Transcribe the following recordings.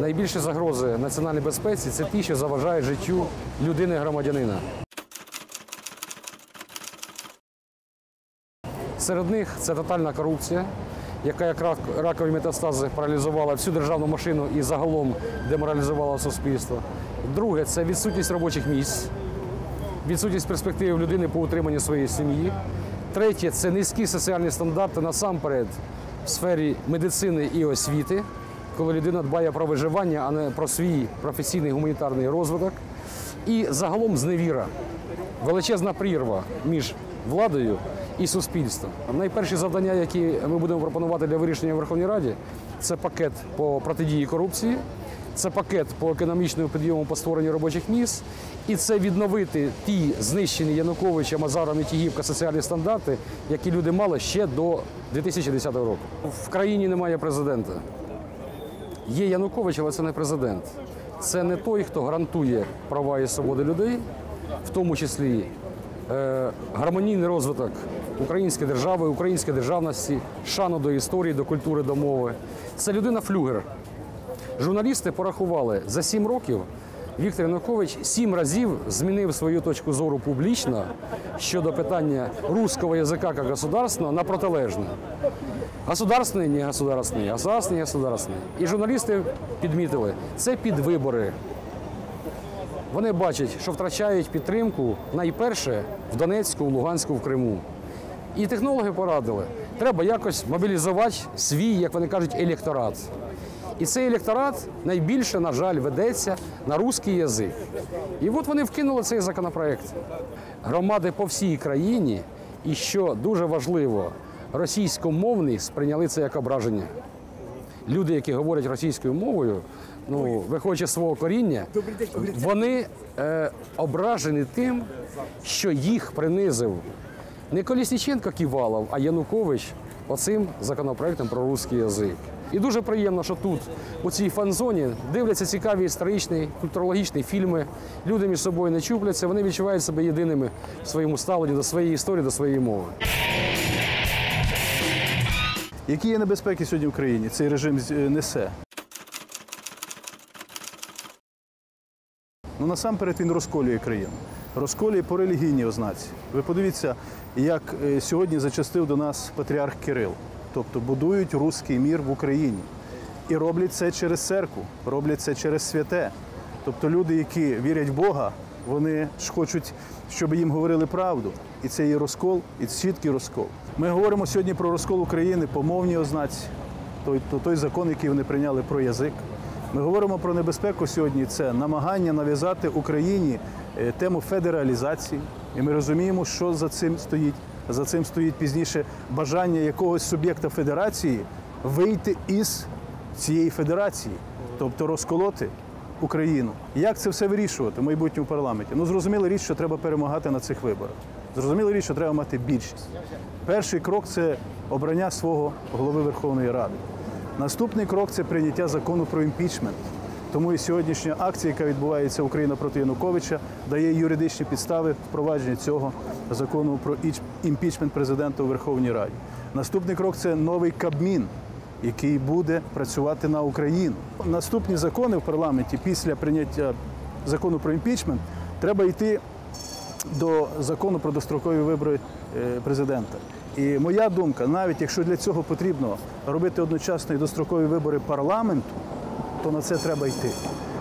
Найбільші загрози національній безпеці це ті, що заважають життю людини-громадянина. Серед них це тотальна корупція, яка як рак- ракові метастази паралізувала всю державну машину і загалом деморалізувала суспільство. Друге це відсутність робочих місць, відсутність перспективи людини по утриманню своєї сім'ї. Третє це низькі соціальні стандарти насамперед в сфері медицини і освіти, коли людина дбає про виживання, а не про свій професійний гуманітарний розвиток. І загалом зневіра, величезна прірва між владою і суспільством. Найперші завдання, які ми будемо пропонувати для вирішення в Верховній Раді, це пакет по протидії корупції, це пакет по економічному підйому по створенню робочих місць, і це відновити ті знищені Януковичем, Азаром і Тігівка соціальні стандарти, які люди мали ще до 2010 року. В країні немає президента. Є Янукович, але це не президент. Це не той, хто гарантує права і свободи людей, в тому числі гармонійний розвиток української держави, української державності, шану до історії, до культури, до мови. Це людина флюгер. Журналісти порахували за сім років. Віктор Янукович сім разів змінив свою точку зору публічно щодо питання русского язика як государственного на протилежне. Государственний, не государственний, государственний, не государственний. І журналісти підмітили, це під вибори. Вони бачать, що втрачають підтримку найперше в Донецьку, в Луганську, в Криму. І технологи порадили, треба якось мобілізувати свій, як вони кажуть, електорат. І цей електорат найбільше, на жаль, ведеться на русський язик. І от вони вкинули цей законопроект. Громади по всій країні, і що дуже важливо, російськомовні сприйняли це як ображення. Люди, які говорять російською мовою, ну, виходячи з свого коріння, вони е, ображені тим, що їх принизив не Колісніченко Ківалов, а Янукович оцим законопроектом про русський язик. І дуже приємно, що тут, у цій фан-зоні, дивляться цікаві історичні, культурологічні фільми. Люди між собою не чупляться, вони відчувають себе єдиними в своєму ставленні до своєї історії, до своєї мови. Які є небезпеки сьогодні в країні? Цей режим е, несе. Ну, насамперед він розколює країну. Розколює по релігійній ознаці. Ви подивіться, як е, сьогодні зачастив до нас патріарх Кирил. Тобто будують руський мір в Україні. І роблять це через церкву, роблять це через святе. Тобто люди, які вірять в Бога, вони ж хочуть, щоб їм говорили правду. І це є розкол, і чіткий розкол. Ми говоримо сьогодні про розкол України по мовній ознаці, той, той закон, який вони прийняли про язик. Ми говоримо про небезпеку сьогодні. Це намагання нав'язати Україні е, тему федералізації. І ми розуміємо, що за цим стоїть. За цим стоїть пізніше бажання якогось суб'єкта федерації вийти із цієї федерації, тобто розколоти Україну. Як це все вирішувати в майбутньому парламенті? Ну зрозуміла річ, що треба перемагати на цих виборах. Зрозуміла річ, що треба мати більшість. Перший крок це обрання свого голови Верховної Ради. Наступний крок це прийняття закону про імпічмент. Тому і сьогоднішня акція, яка відбувається Україна проти Януковича, дає юридичні підстави впровадження цього закону про імпічмент президента у Верховній Раді. Наступний крок це новий Кабмін, який буде працювати на Україну. Наступні закони в парламенті після прийняття закону про імпічмент треба йти до закону про дострокові вибори е, президента. І моя думка, навіть якщо для цього потрібно робити одночасно і дострокові вибори парламенту, то на це треба йти.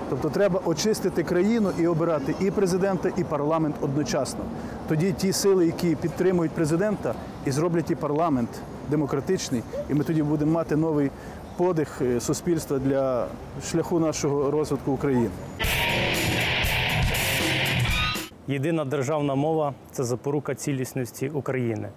Тобто треба очистити країну і обирати і президента, і парламент одночасно. Тоді ті сили, які підтримують президента, і зроблять і парламент демократичний, і ми тоді будемо мати новий подих е, суспільства для шляху нашого розвитку України. Єдина державна мова це запорука цілісності України.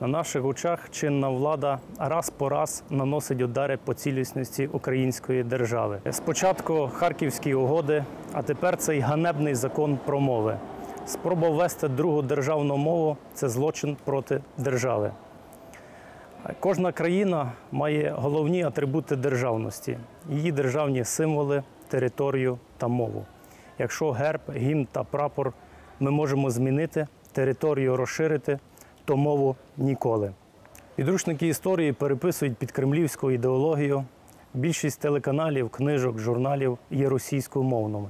На наших очах чинна влада раз по раз наносить удари по цілісності української держави. Спочатку Харківські угоди, а тепер цей ганебний закон про мови. Спроба ввести другу державну мову це злочин проти держави. Кожна країна має головні атрибути державності, її державні символи, територію та мову. Якщо герб, гімн та прапор ми можемо змінити, територію розширити, то мову ніколи. Підручники історії переписують під кремлівську ідеологію. Більшість телеканалів, книжок, журналів є російськомовними.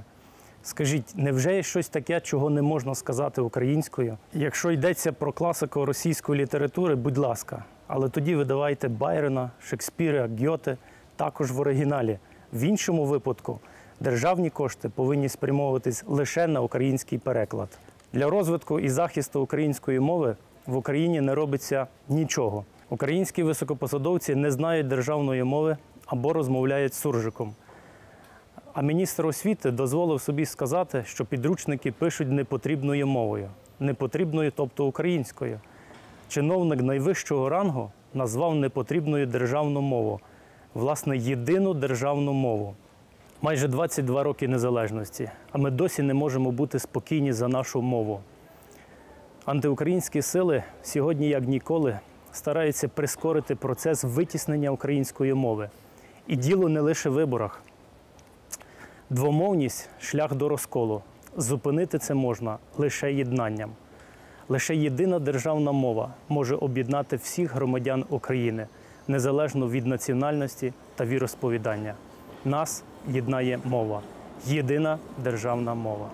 Скажіть, невже є щось таке, чого не можна сказати українською? Якщо йдеться про класику російської літератури, будь ласка, але тоді видавайте Байрона, Шекспіра, Гьоте також в оригіналі. В іншому випадку державні кошти повинні спрямовуватись лише на український переклад. Для розвитку і захисту української мови в Україні не робиться нічого. Українські високопосадовці не знають державної мови або розмовляють суржиком. А міністр освіти дозволив собі сказати, що підручники пишуть непотрібною мовою, непотрібною, тобто українською. Чиновник найвищого рангу назвав непотрібною державну мову, власне, єдину державну мову. Майже 22 роки незалежності, а ми досі не можемо бути спокійні за нашу мову. Антиукраїнські сили сьогодні, як ніколи, стараються прискорити процес витіснення української мови. І діло не лише в виборах. Двомовність шлях до розколу. Зупинити це можна лише єднанням. Лише єдина державна мова може об'єднати всіх громадян України незалежно від національності та віросповідання. Нас єднає мова. Єдина державна мова.